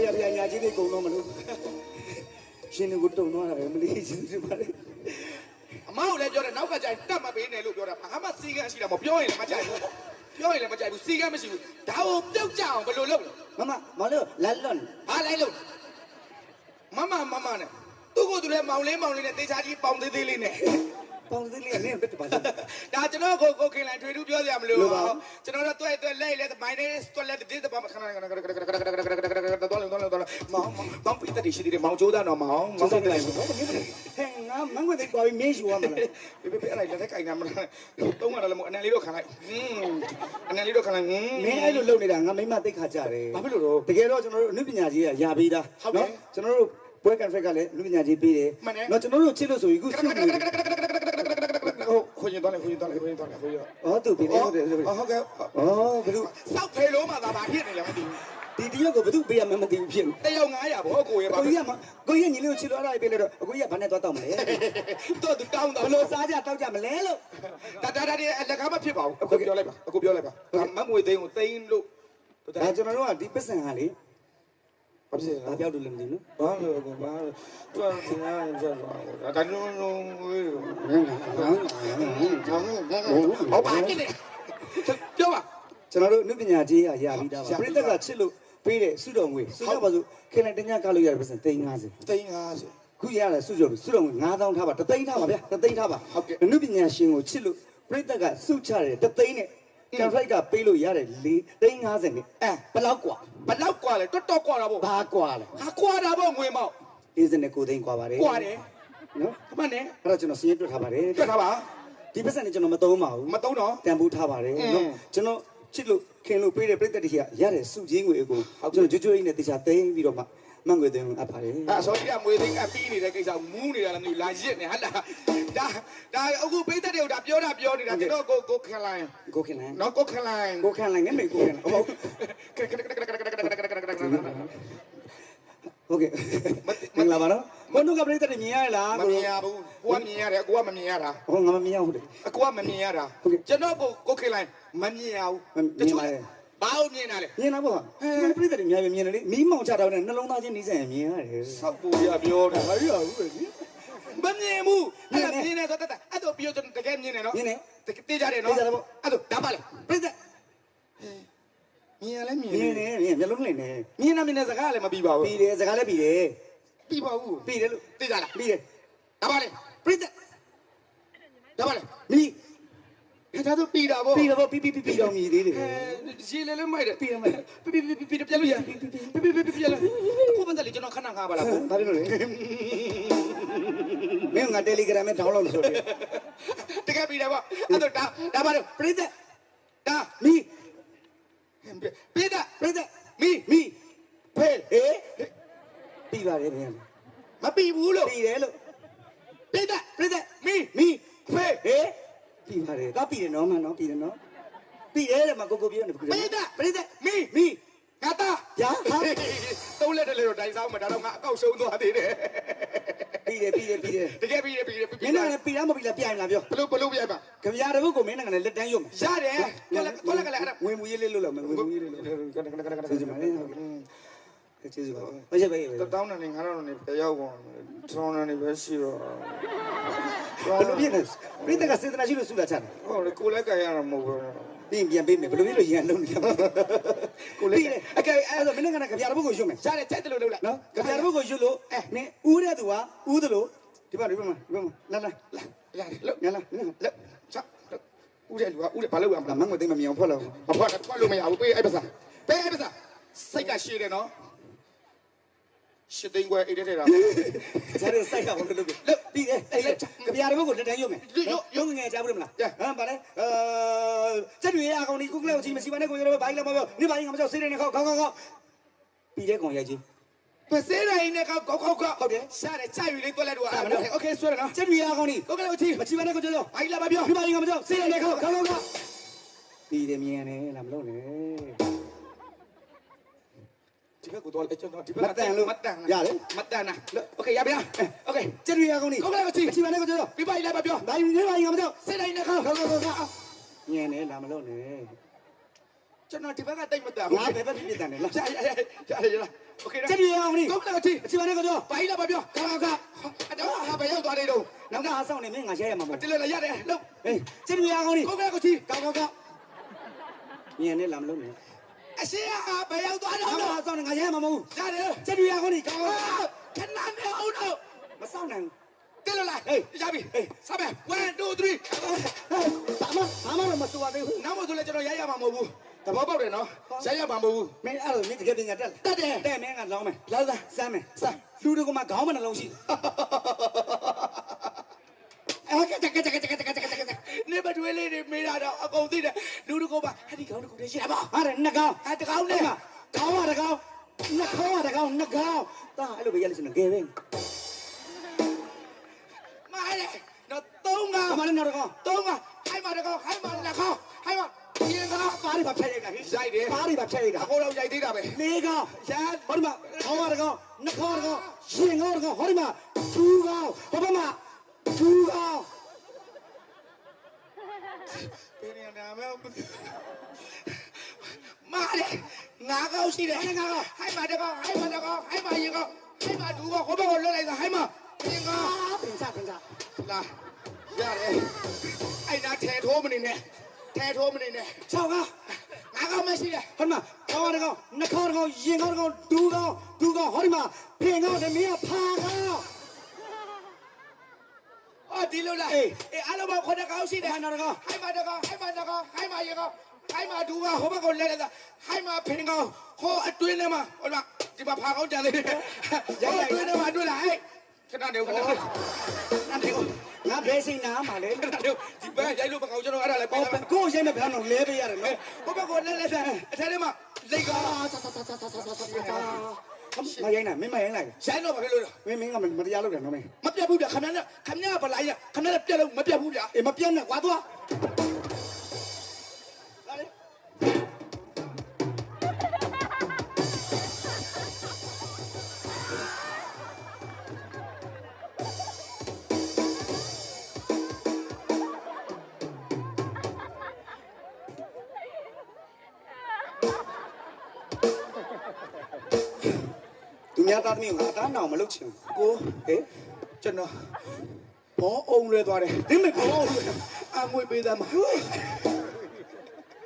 ဗျာဗျာဗျာညာကြီးလေးကုံတော့မလို့ရှင်ကိုတုံသွားတာပဲမလေးရှင်ဒီပါလေအမကိုလည်းပြောတယ်နောက်ကကြိုင်တတ်မပေးနဲ့လို့ပြောတာဘာမှစီကန်းရှိတာမပြောရင်လည်းမကြိုက်ဘူးပြောရင်လည်းမကြိုက်ဘူးစီကန်းမရှိဘူးဒါကိုပြုတ်ကြအောင်ဘယ်လိုလုပ်လဲမမမလို့လက်လွန်ဘာလိုက်လို့မမမမနဲ့သူ့ကိုယ်သူလည်းမောင်လေးမောင်လေးနဲ့တေချာကြီးပေါင်သေးသေးလေးနဲ့ ပေါင်းသေးလေးနဲ့တက်ပါလားဒါကျွန်တော်ကိုကိုခင်လိုက်ထွေထူးပြောစရာမလိုလိုပါပါဘူးကျွန်တော်တို့တွေ့တွေ့လဲလဲမိုင်းနေတွေ့လဲဒီတော့ခဏခဏခဏခဏခဏခဏခဏခဏခဏတော့လည်းတော့လည်းတော့လည်းမောင်မောင်ပိတ္တိရှိသေးတယ်မောင်ကျိုးသားတော့မောင်မောင်စစိက်တ်လိုလိုက်က်ဘူးဟဲ့ငါမငွေတိတ်သွားပြီးမင်းယူရမလားပြပြပြအဲ့လိုက်လက်ကိုင်တာမလားတုံးရလည်းမအနံလေးတော့ခံလိုက်ဟင်းအနံလေးတော့ခံလိုက်ဟင်းမင်းအဲ့လိုလုပ်နေတာငါမိမတိတ်ခါကြတယ်ဘာဖြစ်လို့တော့တကယ်တော့ကျွန်တော်တို့အနုပညာကြီးကရာပေးတာဟုတ်ကဲ့ကျွန်တော်တို့ ပွဲကန်ဖက်ကလည်းအနုပညာကြီးပေးတယ်မှန်တယ်နော်ကျွန်တော်တို့ချစ်လို့ဆိုရင်အခုစုနေတယ်ဟိုခွင်ရင်တော့လေခွင်ရင်တော့လေခွင်ရင်တော့လေခွင်ရင်ဩသူပေးတယ်ဟုတ်တယ်ဟုတ်တယ်ဟုတ်ကဲ့ဩဘယ်သူစောက်ဖေလုံးမှာသာဘာဖြစ်နေလဲမသိဘူးဒီတရက်ကိုဘယ်သူပေးရမှန်းမသိဘူးဖြစ်နေတယောက်900ဘောကိုရပါကိုကြီးကမကိုကြီးကညီလေးကိုချစ်လို့အဲ့ဒါပေးလိုက်တော့အကိုကြီးကဘာနဲ့သွားတော့မလဲတော့သူတောင်းတော့ဘလို့စားကြတောက်ကြမလဲလို့ဒါဒါဒါဒီလက်ကားမဖြစ်ပါဘူးအခုပြောလိုက်ပါအခုပြောလိုက်ပါမမွေသိန်းကိုသိန်းလို့ဒါကျွန်တော်တို့ကဒီပစ္စံဟာလေ ဘာဖြစ်လဲဘာပြောက်လို့လဲမသိဘူးဘာလို့ဘာလို့တွန်းတင်ရကြတော့ဒါလုံးလုံးဝေးနော်ဟောပါကိနေပြောပါကျွန်တော်တို့အနုပညာကြီးကရပြီးသားပါပြိတ္တကချစ်လို့ပေးတဲ့စုတော်ငွေစုတော့ပါဆိုခင်လိုက်တညကလို့ရတဲ့ပစ္စံ350သိန်း50ခုရတယ်စုတော်စုတော်ငွေ9000ထားပါတသိန်းထားပါဗျာတသိန်းထားပါဟုတ်ကဲ့အနုပညာရှင်ကိုချစ်လို့ပြိတ္တကစုချတယ်တသိန်းနဲ့ ကန်ဖလိုက်ကပေးလို့ရတယ်4သိန်း50နဲ့အဲဘယ်လောက်กว่า ဘလောက်กว่าလဲတော်တော်กว่าတာဗော ဘာกว่าလဲ ဟာกว่าတာဗောငွေမောက် 50နဲ့9သိန်းกว่าပါတယ် กว่าတယ် နော် မှန်တယ် အဲ့တော့ကျွန်တော်စရင်းတွက်ထားပါတယ် တွေ့ထားပါ ဒီပစ္စံနဲ့ကျွန်တော်မသုံးပါဘူး မတုံးတော့ တန်ဖိုးထားပါတယ် အင်း နော်ကျွန်တော်ချစ်လို့ခင်လို့ပေးတဲ့ပြိတ္တတွေကရတဲ့စုချင်းငွေအကိုကျွန်တော်ကြွကြွရင်းနဲ့တေချာသိမ်းပြီးတော့မှ မန့်ငွေသိမ်းအပ်ပါတယ်အဲဆိုကြီးကမွေသိန်းအပီးနေတဲ့ကိစ္စမူးနေတာလည်းမသိဘူးလာရစ်နေဟာလားဒါဒါအခုပိတ်တဲ့တွေကိုဒါပြောတာပြောနေတာကျွန်တော်ကိုကိုခလိုင်းကိုခင်လိုက်နော်ကိုခလိုင်းကိုခံလိုက်ငယ်မေကိုခံလိုက်ဟုတ်ဟုတ်ကဲ့မင်္ဂလာပါနော်ဘုန်းတော်ကပြိတ္တတွေမြင်ရလားမမြင်ရဘူးကိုကမြင်ရတယ်ကိုကမမြင်ရတာဟောငါမမြင်ရဘူးလေအကိုကမမြင်ရတာကျွန်တော်ကိုကိုခလိုင်းမမြင်ရဘူး ဘာလို့မြင်တာလဲမြင်လားပေါ့ပြိတ္တတွေများမြင်တယ်လေမီးမောင်ချတော့နဲ့နှလုံးသားချင်းနှီးစံမြင်ရတယ်ဆောက်ပူရပြောတာဘာရဘူးလေမမြင်ဘူးအဲ့ဒါမြင်နေတော့တတ်အဲ့တော့ပြောကျွန်တော်တကယ်မြင်နေနော်မြင်နေတေးကြတယ်နော်အဲ့တော့ဒါပါလေပြိတ္တမြင်ရလဲမြင်မြင်နေမြင်မျက်လုံးလှင်နေမြင်နေမြင်နေစကားလည်းမပြီးပါဘူးပြီးတယ်စကားလည်းပြီးတယ်ပြီးပါဘူးပြီးတယ်လို့တေးကြလားပြီးတယ်ဒါပါလေပြိတ္တဒါပါလေမီး ဒါတော့ပြီးတာဗောပြီးတော့ပြီးပြီးပြီးတော့မြည်သေးတယ်အဲရေလေလေမိုက်တယ်ပြီးရမယ်ပြီးပြီးပြီးပြီးပြလို့ရပြီးပြီးပြီးပြလို့အခုမှတည်းကျွန်တော်ခဏငါပါလားကိုဘာဖြစ်လို့လဲမင်းငါတယ်လီဂရမ်နဲ့ဒေါင်းလော့ဆိုတယ်တကယ်ပြီးတယ်ဗောအဲ့တော့ဒါဒါပါတော့ပြိတ္တဒါမီးပြီးတာပြိတ္တမီမီးဖေဟေးပြီးပါတယ်ဗျာမပြီးဘူးလို့ပြီးတယ်လို့ပြီးတာပြိတ္တမီမီးဖေဟေး ပြီးပါတယ်တော့ပြီးတယ်နော်မနော်ပြီးတယ်နော်ပြီးတယ်တဲ့မကိုကိုပြောနေပြီပြီးတာပြိတ္တမီမီးငါတာဗျာဟာသုံးလက်တည်းတော့တိုင်ဆောင်မှာဒါတော့ငါအကောက်ရှုံးသွားသေးတယ်ပြီးတယ်ပြီးတယ်ပြီးတယ်တကယ်ပြီးတယ်ပြီးတယ်မပြီးင်းတယ်ကလည်းပြီးလားမပြီးလားပြိုင်လားပြောဘလို့ဘလို့ပြိုင်ပါကြပြတပုတ်ကိုမင်းကလည်းလက်တန်းရုံရတယ်ကိုလကိုလကလည်းအဲ့ဒါဝင်မူရေးလေးလို့လားဝင်မူရေးလေးလို့ကျေးဇူးပါလေဟုတ်ကဲ့ ကျေးဇူးပါဟုတ်ချက်ပဲဘယ်တတောင်းနဲ့ငါတော့နေပြရောက်ကုန်ထောင်းနေပဲရှိတော့လိုဖြစ်နေပြိတ္တကစေတနာရှိလို့ဆုလာချတယ်ဟုတ်လေကိုလည်းကြရတာမဟုတ်ဘူးပြီးပြန်ပေးမယ်ဘယ်လိုဖြစ်လို့ရန်လုံးနေလဲကိုလေးအကဲအဲ့ဒါမင်းကလည်းကြပြတပုတ်ကိုရွတ်မယ်ရတယ်ကြိုက်တယ်လို့လုပ်လိုက်နော်ကြပြတပုတ်ကိုရွတ်လို့အဲနင်းဦးတဲ့သူကဦးသလိုဒီပါဒီပါဒီပါလာလာလာရတယ်လို့လာလာလက်ချက်ဦးတဲ့လူကဦးတဲ့ဘာလုပ်ရမလာလဲမငွေသိမမြင်အောင်ဖွက်လို့မဖွက်တော့ဖွက်လို့မရဘူးပေးအဲ့ပစားပေးအဲ့ပစားစိတ်ကရှည်တယ်နော် ရှစ်သိန်းခွဲအိတ်တဲ့တာ ဇာတ်ရစိုက်ကဘာလို့လုပ်လဲပြီးတယ်အဲ့ကြပြတပုတ်ကိုလက်တန်းရွတ်မယ်ရုံငငယ်ကြားဘူးမလားဟမ်ဗါလဲအဲစက်တွေအကောင်ဒီကုကလေးကိုချင်းမရှိပါနဲ့ကိုရတော့ဘာကြီးလဲမပြောနေပါရင်ငါမကြောက်စေးတယ်နဲ့ခေါက်ခေါက်ခေါက်ပြီးတဲ့ကောင်ရိုက်ချင်း ပစေးတိုင်းနဲ့ကောက်ကောက်ကောက်ကောက် ဟုတ်တယ် ရှားတယ်ကြိုက်ယူလေးတွက်လိုက်တော့အဲ့โอเคဆွဲရနော် စက်တွေအကောင်ဒီ ကိုကလေးကိုချင်း မချိပါနဲ့ကိုကြောက် ဘာကြီးလာပါပြော ဒီပါရင်ငါမကြောက်စေးတယ်နဲ့ခေါက်ခေါက်ခေါက်ပြီးတယ်မြင်ရတယ်လားမလုပ်နဲ့ ဒီ ဘက်ကိုတော့လက်ကျွန်တော်ဒီဘက် မတန်လို့ မတန် ရတယ် မတန်နာโอเคရပါโอเค စက်တွေအကောင်ဒီ ကိုကလေးကိုချင်း မချိပါနဲ့ကိုကြောက် ပြပါလိုက်ပါပြော ဘာရင်နေပါရင်ငါမကြောက် စေးတိုင်းနဲ့ကောက် ခေါက်ခေါက်ခေါက်ခေါက်မြင်တယ်လားမလုပ်နဲ့ ကျွန်တော်ဒီဘက်ကတိတ်မတန် ငါဘယ်ဘက်ဖြစ်ဖြစ်တယ်လား ရရရရရ โอเคนะ ကျက်တွေရအောင်နိ ကုန်းလောက်ကြီး အချီပါနဲ့ကြော ဘာကြီးလာပါပြော ကောင်းကောင်း အတော့ဟာဘယ်ရောက်သွားနေတော့ နောက်ကအားဆောင်နေမင်းငါရဲရမှာမဟုတ် တလဲလဲရတယ်လို့ ဟေးကျက်တွေရအောင်နိ ကုန်းလောက်ကြီး ကောင်းကောင်းကောင်းညနေလာမလို့နေ အရှိဟာဘယ်ရောက်သွားနောတော့က်ကအားဆောင်နေငါရဲရမှာမဟုတ်ရတယ်ကျက်တွေရအောင်နိကောင်းကောင်းခဏနေအောင်တော့မဆောင်နိုင်တလဲလိုက်ရပြီစမယ်1 2 3ဘာမှဘာမှမစိုးရသေးဘူးနောက်မှဆိုလဲကျွန်တော်ရရမှာမဟုတ်ဘူးသဘောပေါက်တယ်နော်ရရမှာမဟုတ်ဘူးမင်းအဲ့လိုမင်းတကယ်ပညာတက်တက်တယ်တဲ့မင်းကလောင်းမယ်လာလာစမ်းမယ်စမ်းလူတွေကမှခေါင်းမနှလုံးရှိအဲ့ကတကတကတကတကတကတက နေမတွေးလေးတွေမေးတာတော့အ ကုန်သိတယ်လူတကောပါဟဲ့ဒီကောင်းတကူတည်းရှိတာပါဟာတဲ့နှကောင်ဟဲ့တကောင်းနဲ့ခေါင်းရတကောင်နှခေါင်းရတကောင်နှကောင်တာအဲ့လိုပဲရလိစနေကဲပဲမားတယ်တော့သုံးကအမလည်းနောက်တကောင်သုံးကဟိုက်မှာတကောဟိုက်မှာလက်ခေါဟိုက်မှာပြင်းကပါးရီပါဖျက်ရိုက်တာဟိရိုက်တယ်ပါးရီပါဖျက်ရိုက်တာအကုန်လုံးရိုက်သေးတာပဲလေးကောင်ရဟောဒီမှာခေါင်းရတကောင်နှခေါင်းရတကောင်ရှင်ခေါင်းရတကောင်ဟောဒီမှာဒူးကောင်ဘာဘာမှာဒူးကောင် ပြင်းနေတာမဲမားတယ်ငါကောက်ရှိတယ်ငါကောက်ဟိုက်မှာတကောဟိုက်မှာတကောဟိုက်မှာရင်ကောဟိုက်မှာဒူကောဟိုဘက်ကိုလွတ်လိုက်တာဟိုက်မှာပြင်းကောပင်စားပင်စားလာရတယ်အဲ့နာထဲထိုးမနေနဲ့ထဲထိုးမနေနဲ့ချောင်းကောင်ငါကောက်မရှိတယ်ဟောဒီမှာခေါင်းရတကောင်နှခေါင်းရတကောင်ရင်ခေါင်းရတကောင်ဒူးကောင်ဒူးကောင်ဟောဒီမှာဖင်ကောင်တမင်းကဖာကောင်အော် ဒီလိုလားအေးအေးအားလုံးပေါင်းခုနှစ်ကောက်ရှိတယ်ဟဲ့နောက်တကောင်ဟိုက်မှာတကောဟိုက်မှာတကောဟိုက်မှာရင်ကောဟိုက်မှာဒူကောဟိုဘက်ကိုလဲလိုက်တာဟိုက်မှာဖင်ကောဟိုအတွင်းထဲမှာဟိုမှာဒီမှာဖာကောက်ကြသေးတယ်ဟိုအတွင်းထဲမှာတွေ့လားဟဲ့ခဏနေခဏနေအဲ့ဒီကိုငါဘယ်စိတ်နာမှာလဲခဏနေဒီဘက်ရိုက်လို့မကောက်ကျွန်တော်အဲ့ဒါလည်းဟောပေးပါကိုရိုက်မဲ့ဗျာနော်လဲပေးရတယ်နော်ဟိုဘက်ကိုလဲလဲတာအထဲထဲမှာလိတ်ကောမရို င်းနိုင်မင်းမရိုင်းလိုက်ရိုက်တော့မဖြစ်လို့မင်းမင်းကမတရားလုပ်တယ်နော်မင်းမပြတ်ဘူးဗျခဏနဲ့ခဏကဗလိုက်ရခဏနဲ့ပြတ်လို့မပြတ်ဘူးဗျအေးမပြတ်နဲ့ကွာသွား သူများသားသမီးကိုငါအသားနောင်မလုပ်ချင်ကိုဟေးကျွန်တော်ဘောအောင်လွဲသွားတယ်ဒီမဲ့ဘောအငွေပေးသားမှာ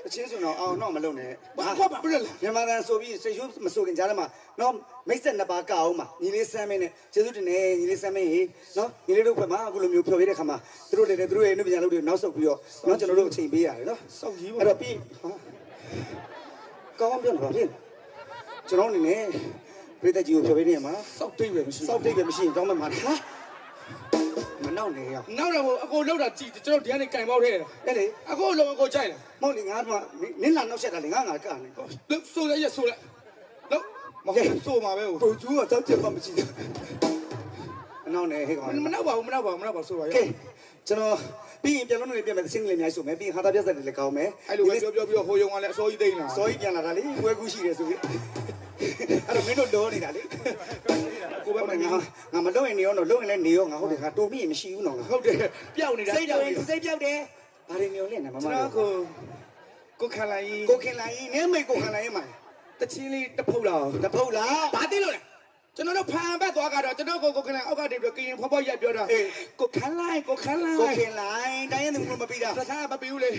အချင်းဆိုတော့အောင်တော့မလုပ်နဲ့ဘာဘာဘာလဲမြန်မာတန်ဆိုပြီးစိတ်ရှုမဆိုခင်ကြားထဲမှာနော်မိတ်ဆက်နှစ်ပါးကအောင်မှာညီလေးစမ်းမင်းနဲ့ကျေးဇူးတင်နေညီလေးစမ်းမင်းရေနော်ညီလေးတို့ဘက်မှာအခုလိုမျိုးဖျော်ပြတဲ့ခါမှာသူတို့လည်းသူတို့ရဲ့အနုပညာလုပ်တွေနောက်ဆုတ်ပြီးတော့နော်ကျွန်တော်တို့အချိန်ပေးရတယ်နော်စောက်ကြီးပါအဲ့တော့ပြီးဟာကောင်းပြောနေပါဖြင့်ကျွန်တော်အနေနဲ့ ပြည်သက်ကြီးကိုဖျော်ပြနေရမှာစောက်တိတ်ပဲမရှိစောက်တိတ်ပဲမရှိရင်တောင်းမှမှာဟာမနောက်နေရနောက်တော့အကိုလောက်တာကြည့်ကျွန်တော်ဒီကနေကင်ပေါက်ထဲတယ်အဲ့လေအကိုလုံးအကိုကြိုက်တယ်မဟုတ်လေငါကနင်းလာနောက်ဆက်တာလေငါငါကနေလို့ဆိုလိုက်ရဆိုလိုက်လို့မဟုတ်ဆိုမှာပဲဟိုပရိုဂျူးကတောက်ချက်မှမရှိဘူးအနောက်နေဟဲ့ကောင်မနောက်ပါဘူးမနောက်ပါဘူးမနောက်ပါဆိုပါရကဲကျွန်တော်ပြီးရင်ပြန်လို့နေပြန်မယ်သင်းလေးအများကြီးဆိုမယ်ပြီးဟာတာပြတ်ဆက်တယ်လည်းကောင်းမယ်အဲ့လိုပဲပြောပြောပြောဟိုယုံကလည်းအစိုးရသိန်းလာစောကြီးပြန်လာတာလေဝဲကူးရှိတယ်ဆိုပြီး အဲ့တော့မင်းတို့လောနေတာလေကိုပဲဟုတ်မတယ်ငါငါငါမလုံရင်နေရောတော့လုံရင်လည်းနေရောငါဟုတ်တယ်ငါတိုးမိရင်မရှိဘူးနော်ငါဟုတ်တယ်ပျောက်နေတာစိတ်တော်ရင်စိတ်ပြောက်တယ်ဘာတွေမျိုးလဲနေမမကျွန်တော်ကိုကိုခလိုက်ကိုခင်လာရင်နင်းမိတ်ကိုခင်လာရင်မှာတချင်းလေးတဖုတ်လောက်တဖုတ်လားဘာသိလို့လဲ ကျွန်တော်တို့ဖန်ဘက်သွားကတော့ကျွန်တော်ကိုကိုခလိုက်အောက်ကနေပြီးကရင်ဖော်ဖော်ရက်ပြောတာကိုခလိုက်ကိုခလိုက်ကိုခင်လာရင်တိုင်းရင်သူမပြီးတာတခါမပြီးဘူးလေ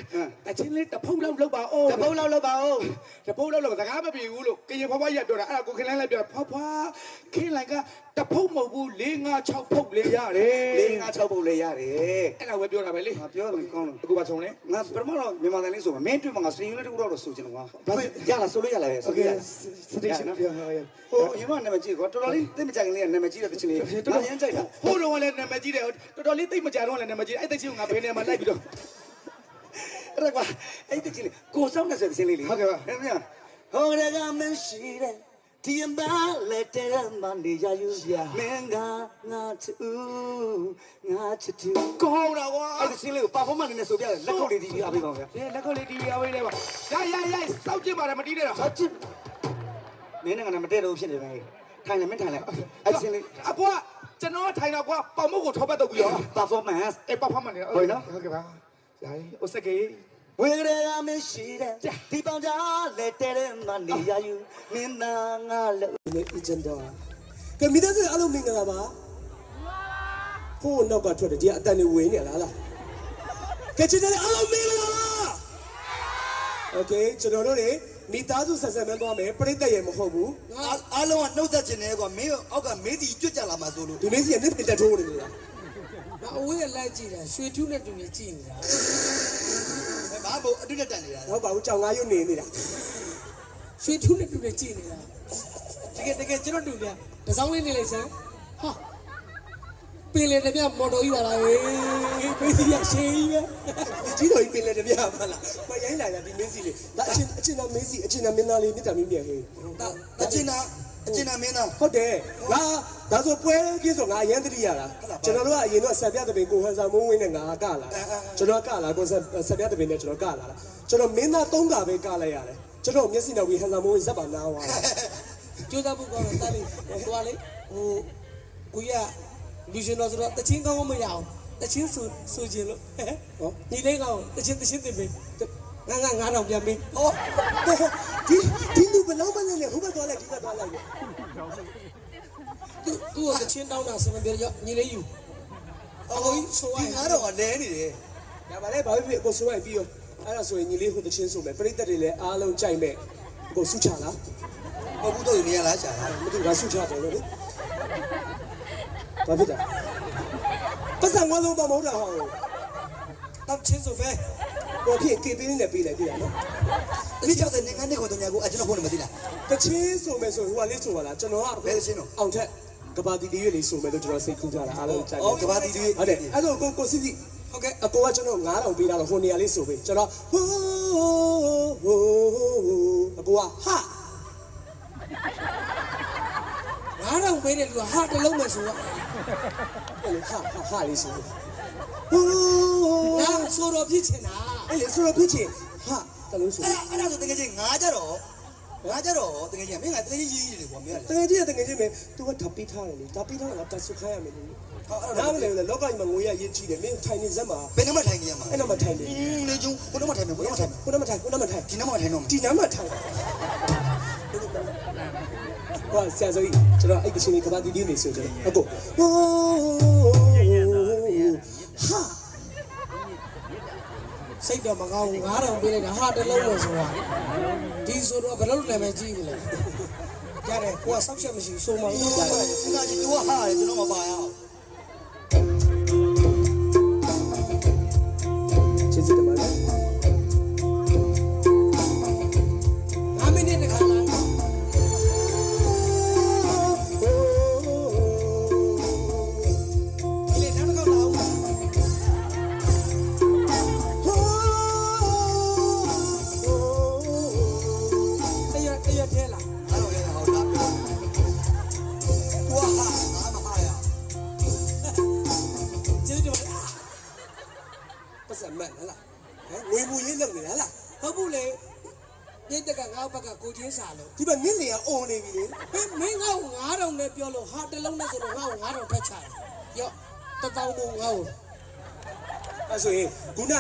တချင်းလေးတဖုတ်လောက်လောက်ပါအော်တဖုတ်လောက်လောက်ပါဦးတဖုတ်လောက်လောက်တခါမပြီးဘူးလို့ကရင်ဖော်ဖော်ရက်ပြောတာအဲ့ဒါကိုခလိုက်လိုက်ပြောဖော်ဖော်ခင်းလိုက်ကတဖုတ်မဟုတ်ဘူး၄၅6ဖုတ်လေးရတယ်လေးငါ6ပုတ်လေးရတယ်အဲ့ဒါဝယ်ပြောတာပဲလေငါပြောတယ်ကောင်းတယ်အခုပါဆုံးလေငါပထမတော့မြန်မာတိုင်းလေးဆိုမှာမင်းတွေ့မှာငါစရင်လေးတခုတော့ဆိုချင်တယ်ကွာရလားဆိုလို့ရလားပဲဆိုလို့ရစတေးရှင်းပြောရရဟိုရင်မနာမည်ကြည့်ကွာတော်တော်လေးသိမကြခင်လေးကနာမည်ကြည့်တဲ့တချင်လေးတော်ရမ်းကြိုက်တာဟိုတော့လည်းနာမည်ကြီးတယ်တော်တော်လေးသိမကြတော့လည်းနာမည်ကြီးအဲ့တချင်းကငါဘယ်နေမှာလိုက်ပြီးတော့အဲ့ဒါကွာအဲ့တချင်လေးကိုစောင်းနေတဲ့တချင်လေးလေဟဲ့ဗျာဟိုရကမရှိတဲ့ဒီအမလက်တဲ့မနေရယူမင်းကငါချူငါချတူကောင်းတော့ကွာအဲ့တချင်လေးကိုပါဖောမန်နေနဲ့ဆိုပြတယ်လက်ခုပ်လေးဒီအားပေးပါဗျာဒီလက်ခုပ်လေးတီးရဝေးလေးပါရရရစောက်ကြည့်ပါလားမတီးနဲ့တော့အချစ်မင်းကလည်းမတည့်တော့ဖြစ်နေပဲ ထိုင်လည်းမထိုင်လည်းအချင်းလေးအကွာကျွန်တော်ထိုင်တော့ကွာပေါင်မုတ်ကိုထောက်ပတ်တော့ပြီရော performance အေး performance နေဟုတ်နော်ဟုတ်ကဲ့ပါရိုင်းဥစကေးဝေရရမရှိတဲ့ဒီပေါင်ကြလက်တဲတဲ့မနေရယူမင်းသားငါလို့ဦးကျန်တော်ကမိသားစုအလုံးမင်္ဂလာပါကိုယ်နောက်ကထွက်တယ်ဒီကအတန်နေဝင်နေလားလားကဲချစ်တဲ့အလုံးမင်္ဂလာပါ Okay ကျွန်တော်တို့နေ မိသားစုဆက်ဆက်မှန်းသွားမယ်ပြိတ္တရဲ့မဟုတ်ဘူးအားအားလုံးကနှုတ်ဆက်ခြင်းနဲ့ကွာမင်းအောက်ကမေးစီကြွကြလာမှာဆိုလို့ဒီမင်းစီကနစ်ပင်တက်ထိုးနေလို့လားငါအဝေးကလိုက်ကြည့်တာရွှေထူးနဲ့တူနေကြည့်နေတာဘာဘို့အတုနဲ့တန်နေတာတော့ဘာဘူးကြောင်ငါရုပ်နေနေတာရွှေထူးနဲ့တူနေကြည့်နေတာတကယ်တကယ်ကျွန်တော်တူပြန်တစောင်းလေးနေလိုက်စမ်းဟာ ပင်လေတပြမော်တော်ကြီးပါလားဟေးပေးစီရရှေးကြီးပဲဒီကြီးတော်ကြီးပင်လေတပြားမလားမရိုင်းလာတာဒီမင်းစီလေးဒါအချင်းအချင်းသားမင်းစီအချင်းသားမင်းသားလေးမြစ်တာမင်းပြန်ဟေးဒါအကျဉ်းနာအကျဉ်းနာမင်းသားဟုတ်တယ်ငါဒါဆိုပွဲကြီးဆိုငါအရင်တတိရတာကျွန်တော်တို့ကအရင်တော့ဆက်ပြတဲ့ပင်ကိုဟန်ဆာမုံးဝင်းနဲ့ငါကလာကျွန်တော်ကလာကိုဆက်ဆက်ပြတဲ့ပင်နဲ့ကျွန်တော်ကလာတာကျွန်တော်မင်းသား၃ကပဲကလိုက်ရတယ်ကျွန်တော်မျက်စိနောက်ပြီးဟန်ဆာမုံးဝင်းဇက်ပါနားသွားတာကျိုးစားဖို့ကောင်းတော့တားလေးဟိုကလေဟိုကိုရ လူရှင်တော်ဆိုတော့တချင်းကောင်းမရအောင်တချင်းဆိုဆိုခြင်းလို့ဟောညီလေးကောင်တချင်းတချင်းတင်ပေးငါငါငါတော့ပြန်ပေး哦，ဒီဒီလူဘလောက်မလဲလေဟိုဘက်သွားလိုက်ဒီဘက်သွားလိုက်လေသူသူ့ကိုတချင်းတောင်းတာဆင်မပြေရညီလေးယူအကိုကြီးဆိုရဒီရင်ငါတော့ကလဲနေတယ်။ဒါပါလေဘာဖြစ်ဖြစ်ကိုဆိုရင်ပြီးရောအဲ့ဒါဆိုရင်ညီလေးဟိုတချင်းဆိုမယ်ပြိတ္တတွေလည်းအားလုံးကြိုက်မဲ့ကိုစုချလားဟောဘူးတော့နေရလားရှာတာမသိဘူးငါစုချတယ်လို့လေ။ ဘာဖြစ်တာ။ပတ်စံငါလုံးပါမဟုတ်တာဟောတော့ချင်းဆိုပဲ။ဟိုဖြစ်ကေတင်းနဲ့ပြေးလိုက်ပြေးရနော်ဒီကြောက်တဲ့ငါနဲ့ကိုတော့ညာကိုအကျွန်တော်ဖုန်းနဲ့မသိလား။တချင်းဆိုမယ်ဆိုရင်ဟိုကလေးဆိုပါလားကျွန်တော်ကဘယ်လိုရှင်းတော့အောင်ထက်ကဘာတီတီရွေးလေးဆိုမယ်လို့ကျွန်တော်စိတ်ကူးကြတာအားလုံးကြိုက်အော်ကဘာတီတီရွေးဟုတ်တယ်အဲ့ဒါကိုကိုစီစီဟုတ်ကဲ့အကိုကကျွန်တော်9000ပေးတာတော့ဟိုနေရာလေးဆိုပေးကျွန်တော်ဟိုးဟိုးအကိုကဟာငါးတော့ပေးတဲ့လူကဟာတလုံးမဲ့ဆိုတော့ အဲ့လေဟာဟာဟာလေးဆိုပေးဟိုးငါဆိုတော့ဖြစ်ချင်တာအဲ့လေဆိုတော့ဖြစ်ချင်ဟာတလုံးဆိုအဲ့ဒါအဲ့ဒါဆိုတကယ်ချင်းငါကြတော့ငါကြတော့တကယ်ချင်းမင်းကတကယ်ချင်းရေးရေးလေကွာမင်းကတကယ်ကြီးတကယ်ကြီးမယ်သူကဓာတ်ပေးထားတယ်လေဓာတ်ပေးထားတာတတ်ဆုခိုင်းရမယ်လေဟောအဲ့နားဒါမလဲလေလောကကြီးမှာငွေရရေးကြည့်တယ်မင်းထိုင်နေစက်မှာဘယ်နှမထိုင်နေရမှာအဲ့တော့မထိုင်နေအင်းလေကျုံကိုတော့မထိုင်မယ်ကိုတော့မထိုင်မယ်ခုနမထိုင်ခုနမထိုင်ဒီနမထိုင်တော့ဒီနားမှာထိုင် ဟောဆရာဆိုကြီးကျွန်တော်အဲ့ဒီချင်းလေးကဘာတီတီနေဆိုကျွန်တော်အကိုဟိုးဟာစိတ်တော့မကောင်းဘူးငါးတော့ပေးလိုက်တာဟာတလုံးမဲ့ဆိုတာဒီဆိုတော့ဘယ်လိုလဲမဲ့ကြည့်မလဲရတယ်ကိုကဆောက်ချက်မရှိဆိုမှလို့ရတယ်စဉ်းစားကြည့် तू ဟာတယ်ကျွန်တော်မပါရအောင်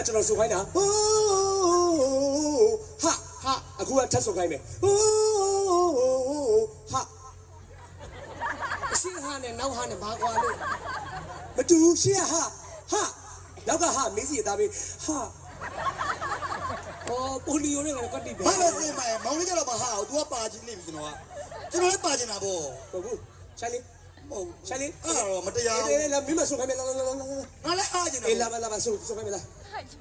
ကျွန်တော်ဆိုခိုင်းတာဟိုးဟာဟာအခုကထပ်ဆိုခိုင်းမယ်ဟိုးဟာအရှိဟာနဲ့နောက်ဟာနဲ့ဘာကွာလို့မတူရှေ့ကဟာဟာနောက်ကဟာမင်းစီရသားပေးဟာဟောပိုလီယိုနဲ့ကတော့ကတိပဲဘာလဲစေးမမောင်လေးကြတော့မဟာဘူး तू ကပါချင်းနေပြီကျွန်တော်ကကျွန်တော်လည်းပါချင်တာပေါ့ဟုတ်ဘူးရှာလီဟုတ်ရှာလီအဲ့တော့မတရားအေးဘူးအေးလာမင်းမဆိုခိုင်းမယ်လာလာလာလာလာငါလည်းအားချင်တာအေးလာမလာမဆိုဆိုခိုင်းမယ်လာ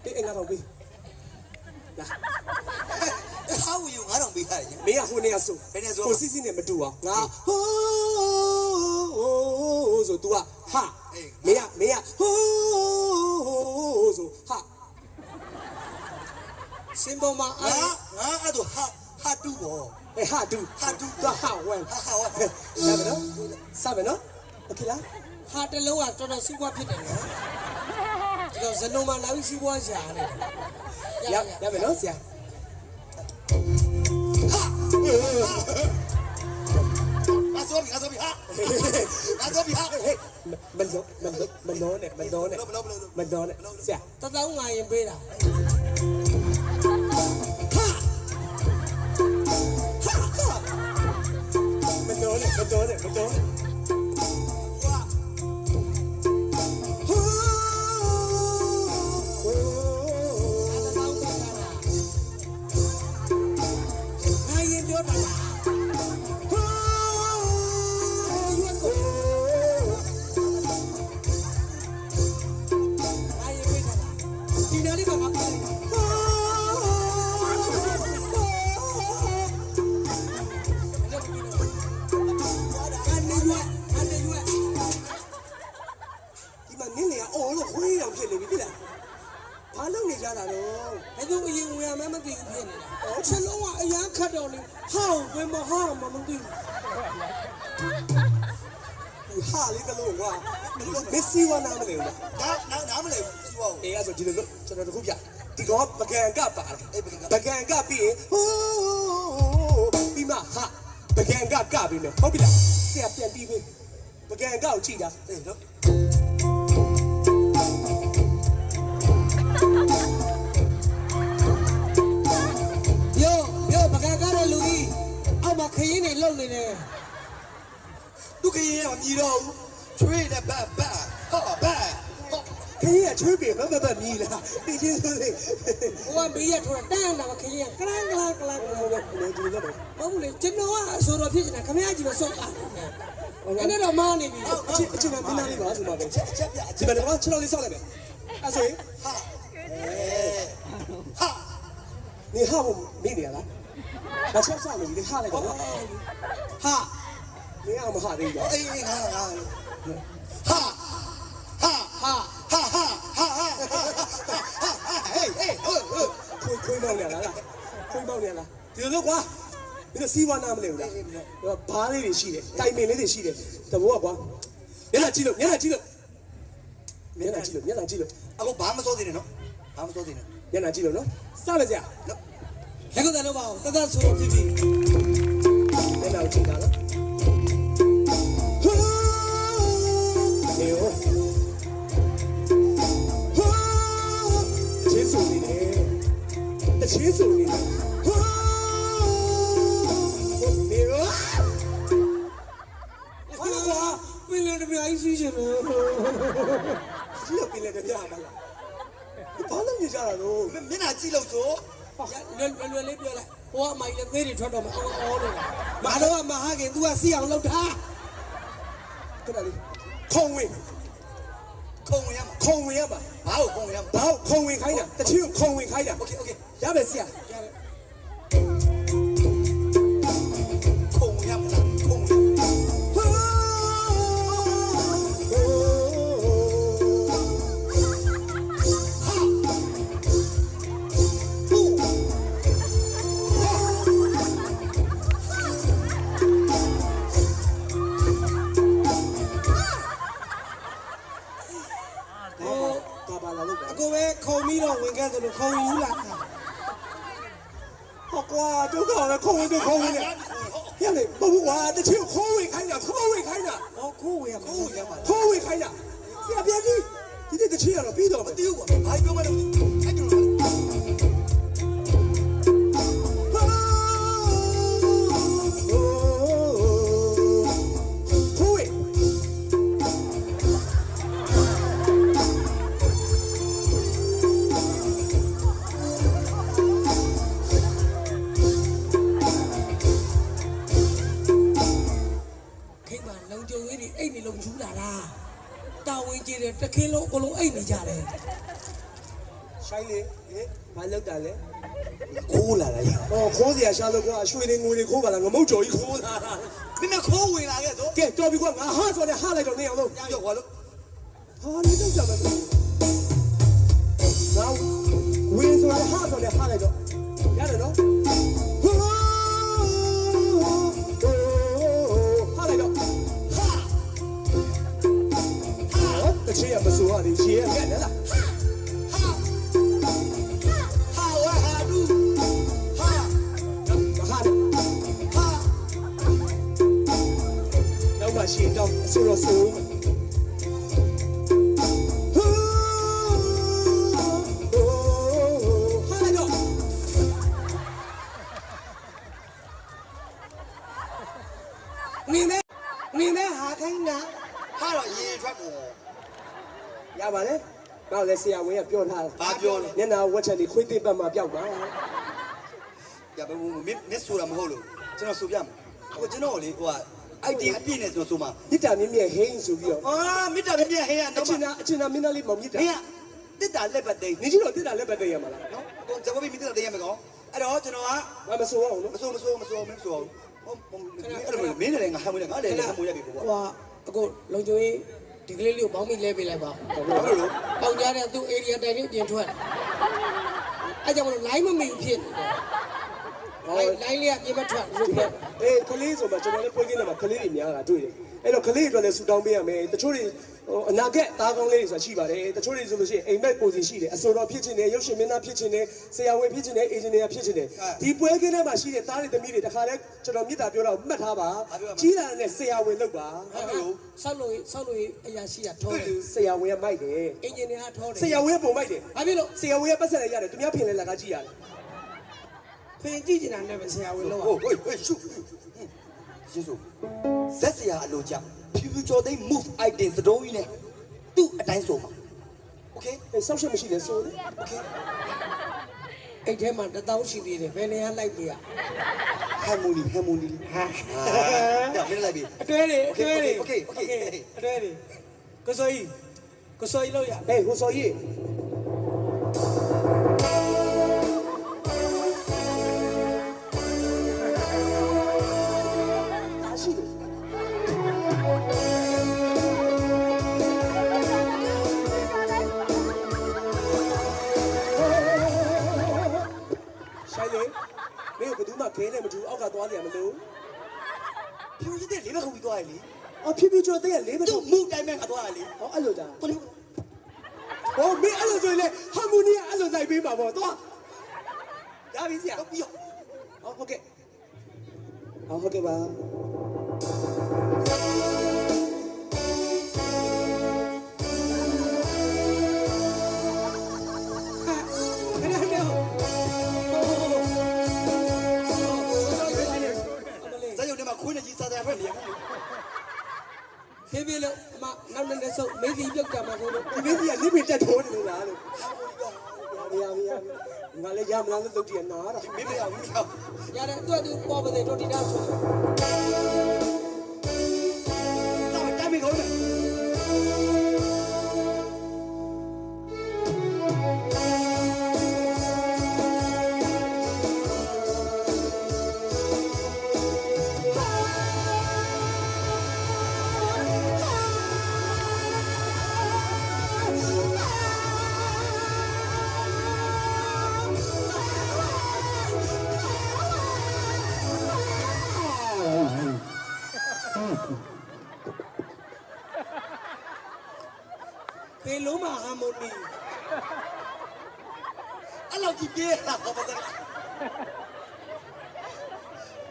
အေးအင်္ဂါတော့ပေးလာ ဟာဝယူ9000ပေးရတယ် မင်းကဟိုနေရဆို ဘယ်နဲ့ဆို ကိုစီစီနဲ့မတူအောင်ငါဟိုးဆို तू ကဟာမင်းကမင်းကဟိုးဆိုဟာ စင်ပေါ်မှာ ငါ အား ငါအဲ့တော့ဟာဟာတူပေါ့ အေးဟာတူ ဟာတူ သူဟာဝဲ ဟာဟာဝါ လာမယ်နော်စမယ်နော်โอเคလား ဟာတလုံးကတော်တော်စီးပွားဖြစ်တယ်နော် ဒီတော့ဇနုံမှာလာပြီးစီးပွားရှာနေတယ်ရရမယ်နော်ဆရာငါစောပြီငါစောပြီဟာငါစောပြီဟာဟေးမလောမလောမလောနဲ့မလောနဲ့ဘလို့ဘလို့မလောနဲ့ဆရာတတောင်းငါရင်ပေးတာမလောတော်နဲ့မတော်နဲ့မတော်နဲ့ ပါလားအေးပကံကပကံကပြီးရင်ဟိုးပြီးမှဟာပကံကကပြီးမယ်ဟုတ်ပြီလားဆရာပြန်ပြီးပြီပကံကကိုကြည့်တာအေးနော်ယောယောပကံကားတဲ့လူကြီးအောက်မှာခရင်နေလုံနေတယ်သူခရင်ကမမြည်တော့ဘူးချွေးနဲ့ဘတ်ဘတ်ဟောဘတ်ဟော ခင်းရချွေးပြီမမမမြည်လားဒီချင်းဆိုလေဟိုကမေးရထိုးတာတန်းတာခရင်ကကလန်ကလန်ကလန်ကလန်ဟုတ်ကဲ့ဒီလိုတော့မဟုတ်ဘူးလေကျွန်တော်ကအဆိုတော်ဖြစ်နေတာခမရကြီးမဆုံးတာအဲ့နဲ့တော့မားနေပြီအချင်းအချင်းကမင်းသားလေးပါဆိုမှာပဲချက်ချက်ပြဒီမှာတော့6လောက်လေးဆောက်လိုက်မယ်အဲ့ဆိုရင်ဟာဟာနေဟာဘုံနေနေရလားမချက်ဆောက်နေပြီဟာလိုက်တော့ဟာနေအောင်မဟာသေးဘူး ခွေးခွေးမောင်းနေလားခွေးမောင်းနေလားဒီလိုကွာဒီလိုစီးဝါနာမလဲဘူးလားဘားလေးတွေရှိတယ်တိုင်ပင်လေးတွေရှိတယ်တဘောကကွာမျက်နှာကြည့်လို့မျက်နှာကြည့်လို့မျက်နှာကြည့်လို့မျက်နှာကြည့်လို့အခုဘာမစိုးသေးနဲ့နော်ဘာမစိုးသေးနဲ့မျက်နှာကြည့်လို့နော်စလိုက်ကြလက်ကတော့တော့ပါအောင်တသက်ဆိုတော်ဖြစ်ပြီမျက်နှာကိုကြည့်တာနော်နေ ချင်းစုနေတယ်ဟာနေရောဟာကွာပင်လည်းတပြားကြီးစီးချင်တယ်ဒီကပြင်လေတပြားပါလားဘာလို့နေကြတာလို့မျက်နှာကြည့်လို့ဆိုလွယ်လွယ်လေးပြောလိုက်ဟိုကအမိုင်လည်းသေးတွေထွက်တော့မအောင်အောင်နေတာမာတော့မဟာခင် तू ကစီအောင်လုပ်တာခဏလေးခုံဝင် ခုံဝင်ရမှာ ခုံဝင်ရပါ ဘာကိုခုံဝင်ရမှာ ဘာကိုခုံဝင်ခိုင်းတာတချင်းကိုခုံဝင်ခိုင်းတာ โอเคโอเค ရပါဆရာ ခပဲခုံဝင်ခုံဝင်ရလေဘဘူးကွာတချင်းကိုခုံဝင်ခိုင်းတာခုံဝင်ခိုင်းတာဟောခိုးဝင်ရမှာခုံဝင်ရမှာခုံဝင်ခိုင်းတာဆရာပြန်ကြည့်ဒီနေ့တချင်းရတော့ပြီးတော့မမသိသိဘူးကွာဘာပြောမှလည်းမသိဘူးအဲ့ဒီလို ရာရှာလို့ကွာရွှေတွေငွေတွေခိုးပါလားငမုတ်ကြော်ကြီးခိုးတာမင်းကခိုးဝင်လာခဲ့ဆို။ကဲတော်ပြီကွာငါဟာဆိုတဲ့ဟာလိုက်တော့နေအောင်လို့ညရောက်ကွာလို့ဟာနေတော့ကြမယ်။ ရှင်းတော့အစိုးရဆိုးဟိုးဟာလိုက်တော့နေမဲနေမဲ့ဟာခိုင်းတာဟာတော့ရေထွက်ကုန်ရပါလေတော့လေဆရာဝန်ကပြောထားဘာပြောလဲမျက်နှာဝက်ချက်လေးခွေးသိပ်ပတ်မှာပျောက်ပါရပါဘူးမင်းမင်းဆိုတာမဟုတ်လို့ကျွန်တော်ဆိုပြမယ်ဟိုကျွန်တော်လေဟိုက အိုက်တင်အပြည့်နဲ့ကျွန်တော်ဆိုမှာမြစ်တာမြင့်မြတ်ဟင်းဆိုပြီးတော့အာမေတ္တာပြည့်ပြည့်ဟဲ့ရအတော့ချင်းနာအချင်းနာမင်းသားလေးမောင်မြစ်တာမင်းကတစ်တာလက်ပတ်သိမ်းနေကြီးတော့တက်တာလက်ပတ်သိရမှာလားနော်ဟိုကျွန်တော်မိမိတစ်တာသိမ်းရမယ်ကောင်အဲ့တော့ကျွန်တော်ကငါမဆိုးအောင်မနော်ဆိုးမဆိုးမဆိုးမဆိုးဟုတ်ဟုတ်အဲ့လိုမင်းလည်းငါဟမ်းမလို့ငါလည်းဟမ်းမရပြီပေါ့ဟိုဟာအခုလုံချိုရေးဒီကလေးလေးကိုဘောင်းမိလဲပေးလိုက်ပါဘာလို့လို့ပေါင်ကြတဲ့သူ့ area တိုင်လေးပြင်ထွက်အဲ့ကြောင့်မလို့ line မမိဘူးဖြစ်နေတယ် line line လေးကပြင်မထွက်ရုပ်ပြတ်အေးကလေးဆိုမှကျွန်တော်လည်းပွဲကင်းတယ်မှာကလေးတွေများတာတွေ့တယ်အဲ့တော့ကလေးတွေအတွက်လည်းဆူတောင်းပေးရမယ်တချို့တွေဟိုအနာဂတ်သားကောင်းလေးတွေဆိုတာရှိပါတယ်တချို့တွေဆိုလို့ရှိရင်အိမ်မက်ကိုစီရှိတယ်အစောတော်ဖြစ်ခြင်းနဲ့ရုပ်ရှင်မင်းသားဖြစ်ခြင်းနဲ့ဆရာဝန်ဖြစ်ခြင်းနဲ့အေဂျင်နီယာဖြစ်ခြင်းနဲ့ဒီပွဲကင်းထဲမှာရှိတဲ့သားတွေသမီးတွေတခါလဲကျွန်တော်မြစ်တာပြောတော့မှတ်ထားပါကြီးလာတဲ့ဆရာဝန်လုပ်ပါဟုတ်ကဲ့ဆောက်လို့ဆောက်လို့အရာရှိကထောတယ်ဆရာဝန်ကမိုက်တယ်အင်ဂျင်နီယာထောတယ်ဆရာဝန်ကပုံမိုက်တယ်ဘာဖြစ်လို့ဆရာဝန်ကပတ်ဆက်လိုက်ရတယ်သူများဖင်လဲလာကကြည့်ရတယ်ဖ င်ကြည့်ကျင်တာနဲ့ပဲဆရာဝန်လောက်ဟိုဟိုဟိုရှုရှင်းစို့ဇက်စရာအလိုကြောင့်ဖြူဖြူကျော်သိမ်း move item သတော်ကြီးနဲ့သူ့အတိုင်းဆိုမှာ okay အဲဆောက်ရှက်မရှိလဲဆိုတယ် okay အဲ့ထဲမှာတသောင်းရှိသေးတယ်ဘယ်နေရာလိုက်ပြရ harmony harmony ဟာဒါမင်းလိုက်ပြီအတွဲတွေအတွဲတွေ Okay, okay, okay. အတွဲတွေကိုစိုးကြီးကိုစိုးကြီးလောက်ရဟေးဟိုစော်ကြီး ခွေးနဲ့ကြီးစားစားထွက်နေရမှာဖေးဖေးလို့အမနောက်နဲ့ဆုပ်မေးစီပြုတ်ကြမှာဆိုလို့ဒီမင်းကြီးကလိပိတက်ထိုးနေလို့လားလို့ရရရရငါလည်းရမလားလို့လုပ်ကြည့်နားတာမင်းမရဘူးမရဘူးရတယ်သူ့အတူပေါ်ပါစေတို့ဒီနာဆို ပြေးလာတော့ပါ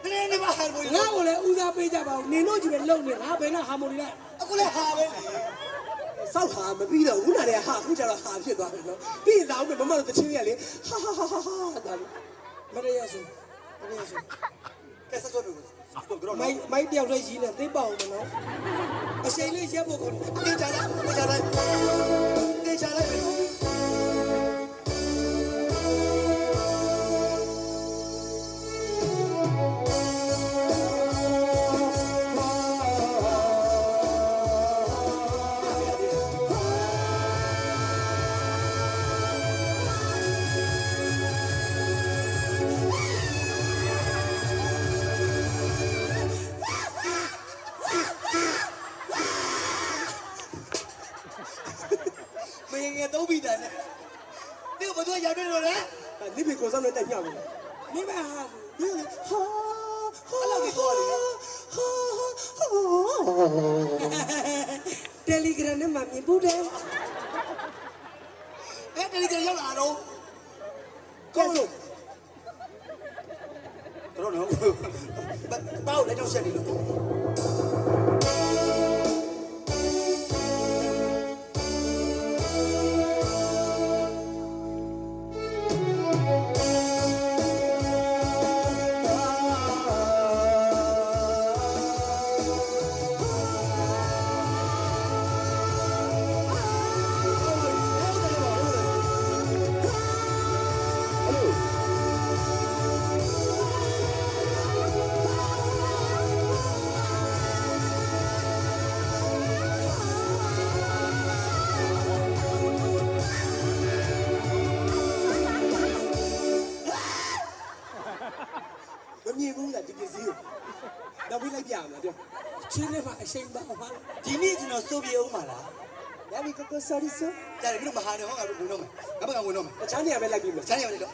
စကားနည်းနည်းမဟာဘူးငါ့ကိုလည်းဦးစားပေးကြပါဦးနင်တို့ကြီးပဲလုံနေငါဘယ်နဲ့ဟာမိုနီလဲအခုလည်းဟာပဲလေစောက်ဟာမပြီးတော့ခုနကဟာခုကျတော့ဟာဖြစ်သွားတယ်နော်ပြီးရင်တော့မမတို့တချင်းရလေဟာဟာဟာဟာဒါလေမရရဆိုမရရဆိုကဲဆက်ဆွဲလို့ဆိုတော့မိုက်မိုက်တယောက်တည်းရင်းနေသိပ်ပါအောင်မနော်အချိန်လေးရက်ဖို့ကောင်းတယ်တင်ချာလိုက်တင်ချာလိုက်တင်ချာလိုက် င်းငယ်သုံးပြီးတယ်နဲ့ဒီဘယ်တော့ရောက်နေလို့လဲနိဗ္ဗာန်ကိုစောင့်နေတက်ညောင်းနေမိမဟာဟာဟာအဲ့လောက်ကြီးသွားလေတယ်လီဂရမ်နဲ့မှမြင်ဘူးတယ်ဘယ်တလီကရောက်လာတော့ကောလို့တော့တော့ဘာလို့လဲတော့ဆက်နေလို့ ချင်းနဲ့မှအရှိန်ပါပါဒီနေ့ကျွန်တော်စိုးပြေအောင်ပါလားရပြီကက sorry sir ကြားတယ်ဘယ်လိုမဟာနေဟောငါတို့ဝင်တော့မယ်ငါဘက်ကဝင်တော့မယ်တခြားနေရာပဲလိုက်ပြီးမယ်ဆန်းရပါလေတော့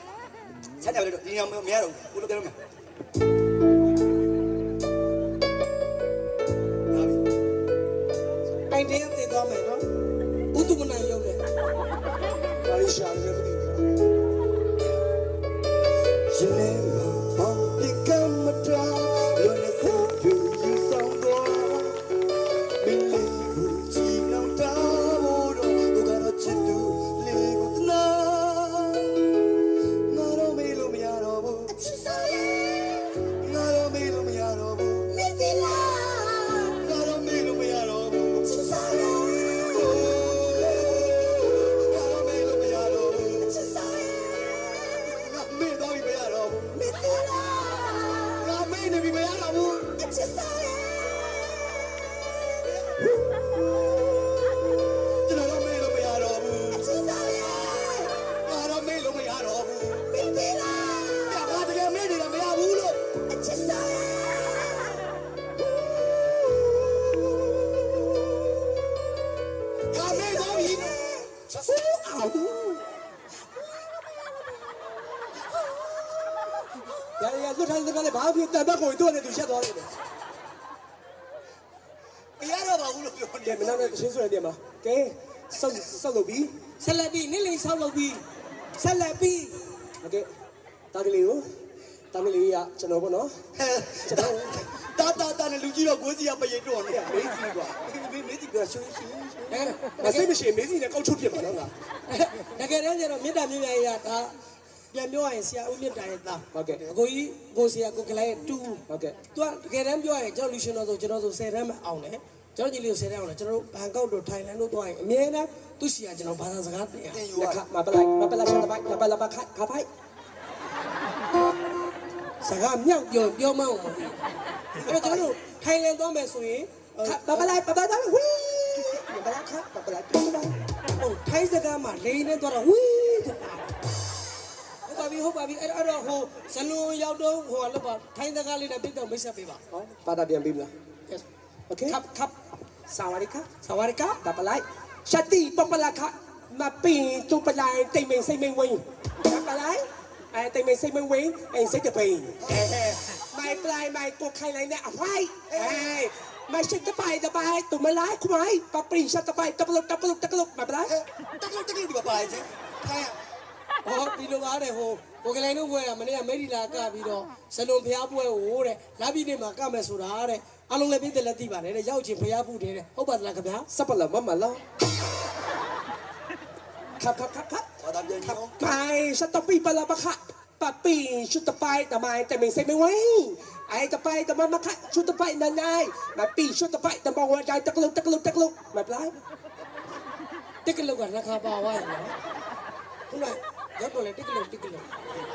ဆန်းရပါလေတော့ဒီညမရတော့ဘူးဘယ်လိုကြတော့မယ်ဟာပြီအိုင်တင်းတင်သွားမယ်နော်ဥတုမနိုင်ရုံနဲ့ဘာလို့ရှာလဲမသိဘူးရှင် ဘာဖြစ်တန်ဘက်ကိုတို့နဲ့သူရှက်သွားတယ် မရတော့ပါဘူးလို့ပြောနေ ကဲမနာနဲ့တချင်းဆိုရတဲ့မှာကဲစောက်စောက်လို့ပြီး ဆက်လက်ပြီးနင်းလိန်ဆောက်လုပ်ပြီးဆက်လက်ပြီး โอเคတာကလေးကိုတာကလေးကကျွန်တော်ပေါ့နော် ကျွန်တော်တာတာတာနဲ့လူကြီးတော့ကိုယ်စီကပရိတ်တော့နေမေးစီကွာမေးမေးစီကရှင်းရှင်း မစိတ်မရှိမေးစီနဲ့ကောက်ချုပ်ပြစ်ပါတော့ငါ တကယ်တမ်းကျတော့မေတ္တာမြတ်မြတ်ရတာ ပြန်ပြောရရင်ဆရာဦးမြတ်တာရဲ့သားဟုတ်ကဲ့အကိုကြီးကိုဆရာကိုကလေးရဲ့တူဟုတ်ကဲ့သူကတကယ်တမ်းပြောရရင်ကျွန်တော်လူရှင်တော်ဆိုကျွန်တော်ဆို10တန်းမှအောင်တယ်ကျွန်တော်ညီလေးကို10တန်းအောင်တယ်ကျွန်တော်တို့ဘန်ကောက်တို့ထိုင်လန်တို့သွားရင်အမြဲတမ်းသူ့ဆီကကျွန်တော်ဘာသာစကားတင်ရတင်ယူလက်ရခမပလိုက်မပလိုက်ရှာပိုက်မပလာပခခပိုက်စကားမြောက်ပြောပြောမအောင်မသိအဲ့တော့ကျွန်တော်တို့ထိုင်လန်သွားမယ်ဆိုရင်မပလိုက်ပပလိုက်ဝီးမပလိုက်ခမပလိုက်တူလိုက်ဟိုထိုင်းစကားမှာလိန်နဲ့သွားတော့ဝီး ဥပပီဟုတ်ပါပြီအဲ့တော့ဟိုဇလူရောက်တော့ဟိုလောက်ပါထိုင်းတကားလေးနဲ့ပြတ်တော့မိတ်ဆက်ပေးပါဟုတ်ပါတာပြန်ပြီးမလားบสวัสดีครับสวัสดีครับดับปลายชาติปปลาคะมาปีจุปลายเต็มเมงใส่เมงวิงดับปลายไอ้เต็มเมงใส่เมงวิงไอ้เซจะปีไม่ปลายไม่ตัวใครไรเนี่ยอะไรไอ้ไม่ฉัจะไปจะไปตุ่มลายคุณไอ้ปะปีงชาตะไปตะปลุกตะปลุกตะปลุกมาปลายตะปลุกตะปลุกดีกว่าปลายใช่ใคระ ဟောဒီလိုပါတယ်ဟိုကိုကလေးတို့ဘွဲကမနေ့ကမေဒီလာကပြီးတော့ဇလွန်ဖျားပွဲဟိုတဲ့လာပြီးနေမှာကမယ်ဆိုတာတဲ့အလုံးလည်းပြည့်တယ်လက်သိပါတယ်တဲ့ရောက်ချင်းဖျားဖူးတယ်တဲ့ဟုတ်ပါသလားခင်ဗျာ สับปะละมะมะละครับครับครับครับ ဘာသာပြန်ကြည့်အောင် ไม่ฉันต้องปีปลาปะคะปะปีชุดตะไปทำไมแต่ไม่ใช่ไม่ไหวไอ้ตะไปแต่มันมาคะชุดตะไปนั่นไงมาปีชุดตะไปแต่มองว่าใจตะกลุกตะกลุกตะกลุกไม่เป็นไร တစ်ကလုတ်ကราคาပါသွားတယ်နော်ဟုတ်လား ရက်တော့လေတစ်ကလေးတစ်ကလေး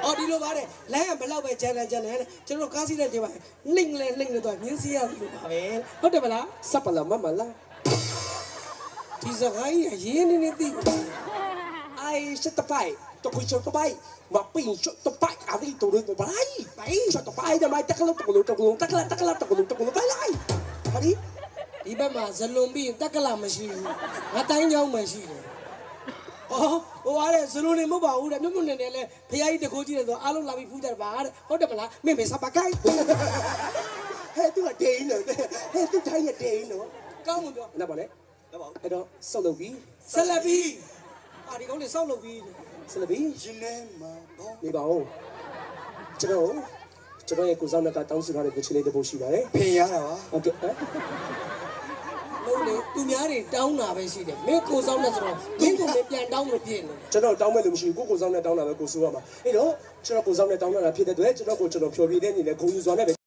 အော်ဒီလိုပါတယ်လမ်းကဘလောက်ပဲကျန်တယ်ကျန်တယ်ကျွန်တော်ကားစီးတဲ့ဒီမှာနှိမ့်လဲနှိမ့်လဲတော့မြင်းစီးရလို့ပါပဲဟုတ်တယ်မလားစပ်ပလာမမလားဒီစကားကြီးရင်းနေနေသိအိုင်စတပိုင်တပွေချတပိုင်မပင်းချတပိုင်အဒီတူရတပိုင်ပိုင်ချတပိုင်ဒမိုင်တကလုံးတကလုံးတကလုံးတကလတကလတကလုံးတကလုံးပိုင်လိုက်ဟာဒီဒီဘက်မှာဇလုံပြီးတက်ကလာမရှိဘူးငါတိုင်းကြောင်းမှရှိတယ်အော် ဟိုအားတဲ့ဇလွန်နေမဟုတ်ပါဘူးတဲ့မြုပ်မြုပ်နေနေလဲဖခင်ကြီးတကိုးကြီးတယ်ဆိုအားလုံးလာပြီးဖူးကြတယ်ပါတဲ့ဟုတ်တယ်မလားမင်းမေစပါကိုက်ဟဲ့သူကဒေးနော်ဟဲ့သူတိုင်းရဒေးနော်ကောင်းမှုပြောနားပါလေအဲ့တော့ဆောက်လုပ်ပြီးဆက်လက်ပြီးအာဒီကောင်လေးစောက်လုပ်ပြီးဆက်လုပ်ပြီးရှင်နေမှာဘောနေပါဦးကျွန်တော်ကျွန်တော်ရဲ့ကိုစောင်းနဲ့ကတောင်းဆိုထားတဲ့ကိုချီလေးတစ်ပုတ်ရှိပါတယ်ဖင်ရတာပါဟုတ်ကဲ့ဟမ် လုံးလေသူများတွေတောင်းတာပဲရှိတယ်မင်းကိုစောင်းနေဆိုတော့မင်းကိုလည်းပြန်တောင်းလို့ပြည့်နေတယ်ကျွန်တော်တောင်းမဲ့လို့မရှိဘူးကိုကိုစောင်းနဲ့တောင်းတာပဲကိုဆိုရမှာအဲ့တော့ကျွန်တော်ကိုစောင်းနဲ့တောင်းတာဖြစ်တဲ့အတွက်ကျွန်တော်ကိုကျွန်တော်ဖြောပြတဲ့အနေနဲ့ဂုဏ်ယူစွာနဲ့ပဲ